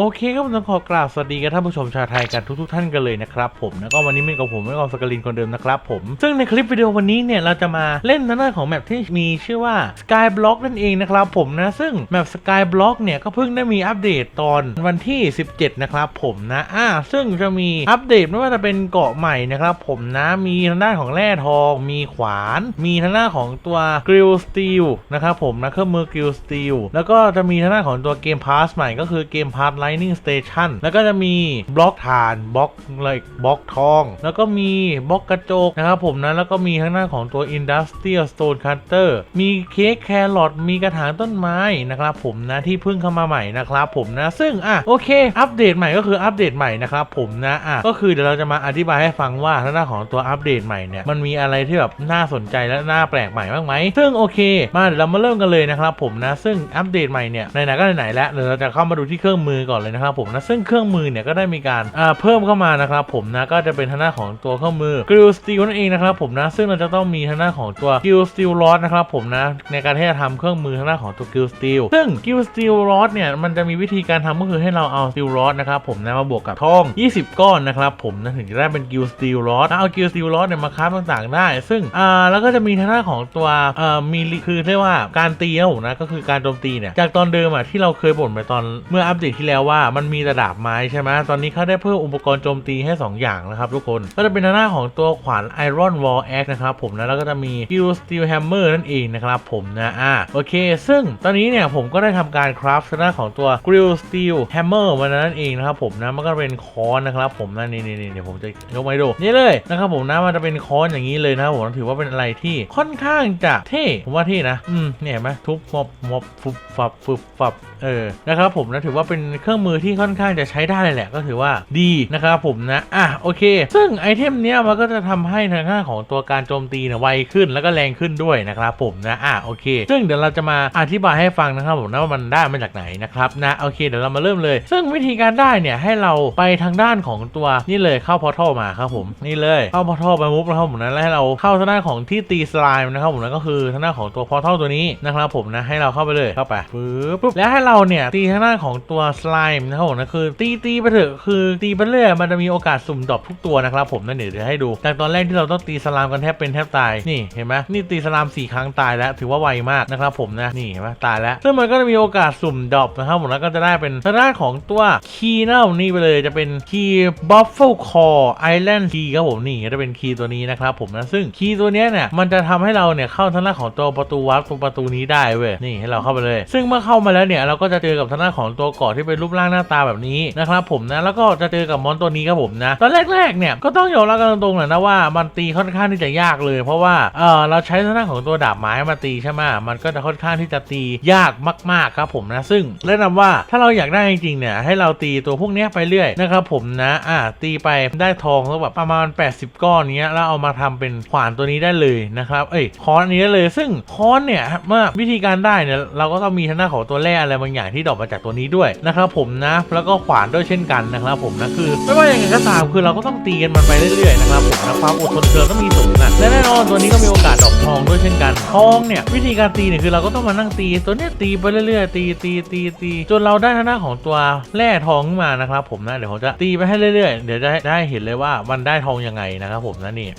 โอเคครับผมต้องขอกราบสวัสดีกันท่านผู้ชมชาวไทยกันทุกๆท่านกันเลยนะครับผมแล้วก็วันนี้เป็นกับผมไม่กองสกลินคนเดิมนะครับผม ซึ่งในคลิปวิดีโอวันนี้เนี่ยเราจะมาเล่นหน้าของแมปที่มีชื่อว่า Skyblock นั่นเองนะครับผมนะ ซึ่งแมป Skyblock เนี่ยก็เพิ่งได้มีอัปเดตตอนวันที่ 17 นะครับผมนะอ่าซึ่งจะมีอัปเดตไม่ว่าจะเป็นเกาะใหม่นะครับผมนะมีทางด้านของแร่ทอง มีขวาน มีทางด้านของตัวกริลสตีลนะครับผมนะเครื่องมือกริลสตีลแล้วก็จะมีทางด้านของตัวเกมพาสใหม่ก็คือเกมพาส Lightning Station แล้วก็จะมีบล็อกฐานบล็อกอะไรบล็อกทอง แล้วก็มีบล็อกกระจกนะครับผมนะแล้วก็มีทางด้านของตัว Industrial Stone Cutter มีเค้กแครอทมีกระถางต้นไม้นะครับผมนะที่เพิ่งเข้ามาใหม่นะครับผมนะซึ่งอะโอเค อัปเดตใหม่ก็คืออัปเดตใหม่นะครับผมนะอะก็คือเดี๋ยวเราจะมาอธิบายให้ฟังว่าทางด้านของตัวอัปเดตใหม่เนี่ยมันมีอะไรที่แบบน่าสนใจและน่าแปลกใหม่บ้างไหมซึ่งโอเค มาเดี๋ยวเรามาเริ่มกันเลยนะครับผมนะซึ่งอัปเดตใหม่เนี่ยไหนๆก็ไหนๆแล้วเดี๋ยวเราจะเข้ามาดูที่เครื่องมือก่อนเลยนะครับผมนะซึ่งเครื่องมือเนี่ยก็ได้มีการเพิ่มเข้ามานะครับผมนะก็จะเป็นทางด้านของตัวเครื่องมือกริลสตีลนั่นเองนะครับผมนะซึ่งเราจะต้องมีทางด้านของตัวกริลสตีลรอดนะครับผมนะในการที่จะทำเครื่องมือทางด้านของตัวกริลสตีลซึ่งกริลสตีลรอดเนี่ยมันจะมีวิธีการทำก็คือให้เราเอาสตีลรอดนะครับผมนะมาบวกกับทอง 20 ก้อนนะครับผมนะถึงจะได้เป็นกริลสตีลรอดเอากริลสตีลรอดเนี่ยมาคราฟต่างๆได้ ซึ่งอ่าแล้วก็จะมีทางด้านของตัวเอ่อมีคือเรียกว่าการตีนะผมนะก็คือการโจมตีเนี่ยจากตอนเดิมอะที่เราเคยบ่นไปตอนเมื่ออัปเดตที่แล้วว่ามันมีแต่ดาบไม้ใช่ไหมตอนนี้เขาได้เพิ่มอุปกรณ์โจมตีให้ 2 อย่างนะครับทุกคนก็จะเป็นทางด้าของตัวขวาน Iron Wall Axe นะครับผมนะแล้วก็จะมี Steel Steel Hammer นั่นเองนะครับผมนะอ่าโอเค ซึ่งตอนนี้เนี่ยผมก็ได้ทำการคราฟทางด้าของตัว Grill Steel Hammer มานั่นเองนะครับผมนะมันก็เป็นค้อนนะครับผมนะนี่นี่นี่เดี๋ยวผมจะยกมาดูนี่เลยนะครับผมนะมันจะเป็นค้อนอย่างนี้เลยนะครับผมถือว่าเป็นอะไรที่ค่อนข้างจะเท่ผมว่าเท่นะอืมเนี่ยเห็นไหมทุบมอบมอบฟุบฟับฟุบฟับเออนะครับผมนะถือว่าเป็นเคครื่องมือที่ค่อนข้างจะใช้ได้เลยแหละก็ถือว่าดีนะครับผมนะอะโอเค ซึ่งไอเทมเนี้ยมันก็จะทำให้ทางด้านของตัวการโจมตีเนี่ยไวขึ้นแล้วก็แรงขึ้นด้วยนะครับผมนะอะโอเค ซึ่งเดี๋ยวเราจะมาอธิบายให้ฟังนะครับผมนะว่ามันได้มาจากไหนนะครับนะโอเคเดี๋ยวเรามาเริ่มเลย ซึ่งวิธีการได้เนี่ยให้เราไปทางด้านของตัวนี่เลยเข้าพอร์ทัลมาครับผมนี่เลยเข้าพอร์ทัลไปมุกนะครับผมนะแล้วให้เราเข้าทางด้านของที่ตีสไลม์นะครับผมนะก็คือทางด้านของตัวพอร์ทัลตัวนี้นะครับผมนะให้เราเข้าไปเลยเข้าไปปึ๊บปุ๊บแล้วให้เราเนี่ยตีทางด้านของตัวสไลม์นะครับผมนะคือตีตีไปเถอะคือตีไปเรื่อยมันจะมีโอกาสสุ่มดรอปทุกตัวนะครับผมนั่นเดี๋ยวจะให้ดูจากตอนแรกที่เราต้องตีสไลม์กันแทบเป็นแทบตายนี่เห็นไหมนี่ตีสไลม์สี่ครั้งตายแล้วถือว่าไวมากนะครับผมนะนี่เห็นไหมตายแล้วซึ่งมันก็จะมีโอกาสสุ่มดรอปนะครับผมแล้วก็จะได้เป็นทางด้านของตัวคีย์นะผมนี่ไปเลยจะเป็นคีย์บัฟเฟิลคอไอแลนด์คีย์ครับผมนี่ก็จะเป็นคีย์ตัวนี้นะครับผมนะซึ่งคีย์ตัวเนี้ยเนี่ยมันจะทำให้เราเนี่ยเข้าทางด้านของตัวประตูวัดตรงประตูนี้ได้เว้ยนี่ให้เราเข้าไปเลย ซึ่งเมื่อเข้ามาแล้วเนี่ยเราก็จะเจอกับทางด้านของตัวเกาะที่เป็นรูปร่างหน้าตาแบบนี้นะครับผมนะแล้วก็จะเจอกับมอนตัวนี้ครับผมนะตอนแรกๆเนี่ยก็ต้องยอมรับกันตรงๆเลยนะว่ามันตีค่อนข้างที่จะยากเลย เพราะว่าเออเราใช้ทางด้านของตัวดาบไม้มาตีใช่ไหมมันก็จะค่อนข้างที่จะตียากมากๆครับผมนะซึ่งแนะนำว่าถ้าเราอยากได้จริงๆเนี่ยให้เราตีตัวพวกนี้ไปเรื่อยนะครับผมนะอ่าตีไปได้ทองแล้วแบบประมาณ 80 ก้อนเนี้ยแล้วเอามาทำเป็นขวานตัวนี้ได้เลยนะครับเอ้ยค้อนนี้ได้เลย ซึ่งค้อนเนี่ยเมื่อวิธีการได้เนี่ยเราก็ต้องมีทางด้านของตัวแร่อะไรบางอย่างที่ดรอกมาจากตัวนี้ด้วยนะครับผมนะ แล้วก็ขวานด้วยเช่นกันนะครับผมนะคือ ไม่ว่าอย่างไรก็ตามคือเราก็ต้องตีกันมันไปเรื่อยๆนะครับผมนะความอดทนเธอต้องมีสูงนะและแน่นอนตัวนี้ก็มีโอกาสดอกทองด้วยเช่นกันทองเนี่ยวิธีการตีเนี่ยคือเราก็ต้องมานั่งตี ตัวเนี้ยตีไปเรื่อยๆ ตีตีตีตีจนเราได้ทางด้านของตัวแร่ทองขึ้นมานะครับผมนะเดี๋ยวผมจะตีไปให้เรื่อยๆ เดี๋ยวจะได้เห็นเลยว่ามันได้ทองยังไงนะครับผมนะนี่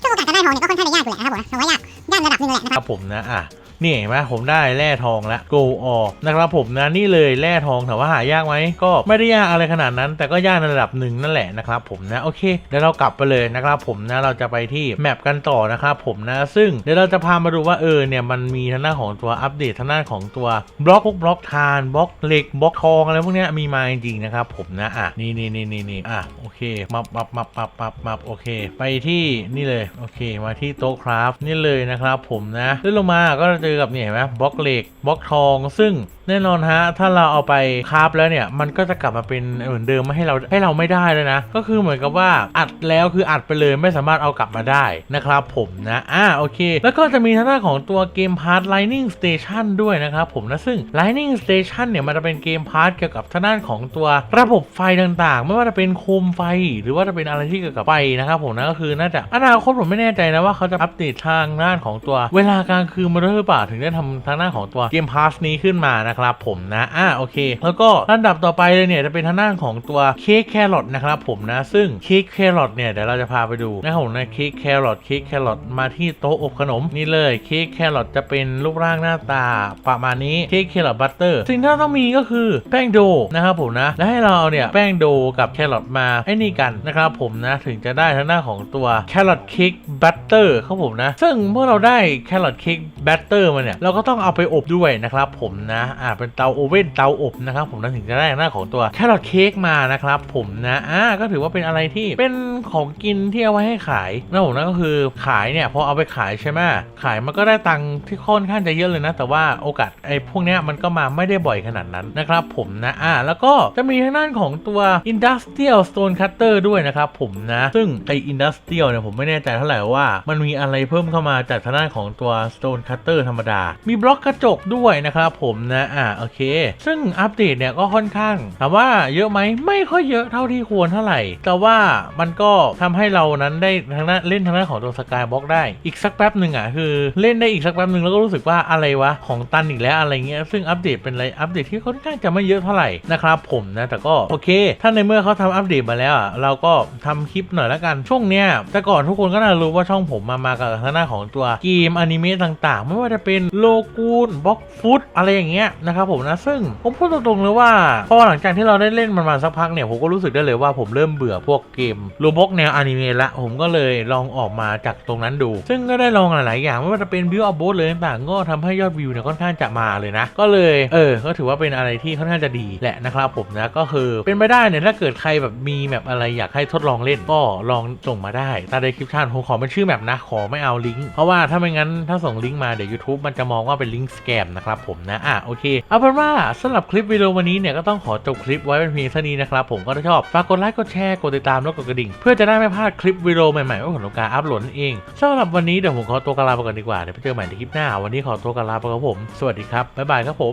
ซึ่งโอกาสการได้ทองเนี่ยก็ค่อนข้างจะยากอยู่แหละนะครับผมถือว่ายากยากระดับหนึงเลยแหละนะคครับรับผมนะอะ นี่เห็นไหมผมได้แร่ทองแล้ว go all นะครับผมนะนี่เลยแร่ทองถามว่าหายากไหมก็ไม่ได้ยากอะไรขนาดนั้น แต่ก็ยากในระดับหนึ่งนั่นแหละนะครับผมนะโอเคเดี๋ยวเรากลับไปเลยนะครับผมนะเราจะไปที่แมปกันต่อนะครับผมนะซึ่งเดี๋ยวเราจะพามาดูว่าเออเนี่ยมันมีทางด้านของตัวอัปเดตทางด้านของตัวบล็อกพวกบล็อกทานบล็อกเหล็กบล็อกทองอะไรพวกนี้มีมาจริงๆนะครับผมนะอะนี่นี่นี่นี่นี่อะโอเคมับมับมับมับมับมับโอเค ไปที่นี่เลยโอเค มาที่โต๊ะคราฟนี่เลยนะครับผมนะเลื่อนลงมาก็เจอกับเนี่ยเห็นไหมบล็อกเหล็กบล็อกทองซึ่งแน่นอนฮะ ถ้าเราเอาไปคาฟแล้วเนี่ย มันก็จะกลับมาเป็นเหมือนเดิมไม่ให้เราให้เราไม่ได้เลยนะ ก็คือเหมือนกับว่าอัดแล้วคืออัดไปเลยไม่สามารถเอากลับมาได้นะครับผมนะ อ่าโอเค แล้วก็จะมีทางด้านของตัวเกมพาร์ท Lightning Station ด้วยนะครับผมนะ ซึ่ง Lightning Station เนี่ยมันจะเป็นเกมพาร์ทเกี่ยวกับทางด้านของตัวระบบไฟต่างๆ ไม่ว่าจะเป็นโคมไฟ หรือว่าจะเป็นอะไรที่เกี่ยวกับไฟนะครับผมนะก็คือน่าจะอนาคตผมไม่แน่ใจนะว่าเขาจะอัปเดตทางด้านของตัวเวลากลางคืนมาด้วยหรือเปล่าถึงได้ทำทางด้านของตัวเกมพาสนี้ขึ้นมานะนะครับผมนะอ่าโอเค แล้วก็ลำดับต่อไปเลยเนี่ยจะเป็นทางด้านของตัวเค้กแครอทนะครับผมนะ ซึ่งเค้กแครอทเนี่ยเดี๋ยวเราจะพาไปดูนะครับผมนะเค้กแครอทเค้กแครอทมาที่โต๊ะอบขนมนี่เลยเค้กแครอทจะเป็นรูปร่างหน้าตาประมาณนี้เค้กแครอทบัตเตอร์สิ่งที่เราต้องมีก็คือแป้งโดนะครับผมนะและให้เราเนี่ยแป้งโดกับแครอทมาไอ้นี่กันนะครับผมนะถึงจะได้ทางด้านของตัวแครอทเค้กบัตเตอร์ครับผมนะ ซึ่งเมื่อเราได้แครอทเค้กบัตเตอร์มาเนี่ยเราก็ต้องเอาไปอบด้วยนะครับผมนะอ่าเป็นเตาโอเว่นเตาอบนะครับผมนะถึงจะได้ทางด้าของตัวแครอทเค้กมานะครับผมนะอ่าก็ถือว่าเป็นอะไรที่เป็นของกินที่เอาไว้ให้ขายนะผมนะก็คือขายเนี่ยพอเอาไปขายใช่ไหมขายมันก็ได้ตังค์ที่ค่อนข้างจะเยอะเลยนะ แต่ว่าโอกาสไอ้พวกเนี้ยมันก็มาไม่ได้บ่อยขนาดนั้นนะครับผมนะอ่าแล้วก็จะมีทางด้านของตัว Industrial Stone Cutter ด้วยนะครับผมนะ ซึ่งไอ้ Industrial เนี่ยผมไม่แน่ใจเท่าไหร่ว่า มันมีอะไรเพิ่มเข้ามาจากทางด้านของตัว Stone Cutter ธรรมดา มีบล็อกกระจกด้วยนะครับผมนะอ่าโอเค ซึ่งอัปเดตเนี่ยก็ค่อนข้างถามว่าเยอะไหมไม่ค่อยเยอะเท่าที่ควรเท่าไหร่ แต่ว่ามันก็ทำให้เรานั้นได้ทางด้านเล่นทางด้านของตัวสกายบล็อกได้อีกสักแป๊บหนึ่งอะคือเล่นได้อีกสักแป๊บหนึ่งแล้วก็รู้สึกว่าอะไรวะของตันอีกแล้วอะไรเงี้ยซึ่งอัปเดตเป็นอะไรอัปเดตที่ค่อนข้างจะไม่เยอะเท่าไหร่นะครับผมนะแต่ก็โอเค ถ้าในเมื่อเขาทำอัปเดตมาแล้วอะเราก็ทำคลิปหน่อยละกันช่วงเนี้ยแต่ก่อนทุกคนก็น่ารู้ว่าช่องผมมามากับทางด้านของตัวเกมอนิเมะต่างๆ ไม่ว่าจะเป็นโลกูนบล็อกฟุตอะไรอย่างเงี้ยนะครับผมนะซึ่งผมพูดตรงๆเลยว่าพอหลังจากที่เราได้เล่นมันมาสักพักเนี่ยผมก็รู้สึกได้เลยว่าผมเริ่มเบื่อพวกเกมโลบ็อกแนวอนิเมะละผมก็เลยลองออกมาจากตรงนั้นดู ซึ่งก็ได้ลองหลายๆอย่างไม่ว่าจะเป็นบิวอัพโบสเลยต่างๆก็ทำให้ยอดวิวเนี่ยค่อนข้างจะมาเลยนะ ก็เลยเออก็ถือว่าเป็นอะไรที่ค่อนข้างจะดีแหละนะครับผมนะก็คือเป็นไปได้เนี่ยถ้าเกิดใครแบบมีแบบอะไรอยากให้ทดลองเล่นก็ลองส่งมาได้ใต้ดีคริปชันผมขอเป็นชื่อแบบนะขอไม่เอาลิงก์เพราะว่าถ้าไม่งั้นถ้าส่งลิงก์มาเดี๋ยว YouTube มันจะมองว่าเป็นลิงก์สแกมนะครับผมนะอะโอเคเอาเป็นว่าสำหรับคลิปวิดีโอวันนี้เนี่ยก็ต้องขอจบคลิปไว้เป็นเพียงเท่านี้นะครับผมก็ถ้าชอบฝากกดไลค์กดแชร์กดติดตามแล้วกดกระดิ่ง เพื่อจะได้ไม่พลาดคลิปวิดีโอใหม่ๆว่าผมทำการอัพโหลดนั่นเองสำหรับวันนี้เดี๋ยวผมขอตัวกนลาไปก่อนดีกว่าเดี๋ยวไปเจอใหม่ในคลิปหน้า วันนี้ขอตัวกนลาไปครับผม สวัสดีครับบ๊ายบายครับผม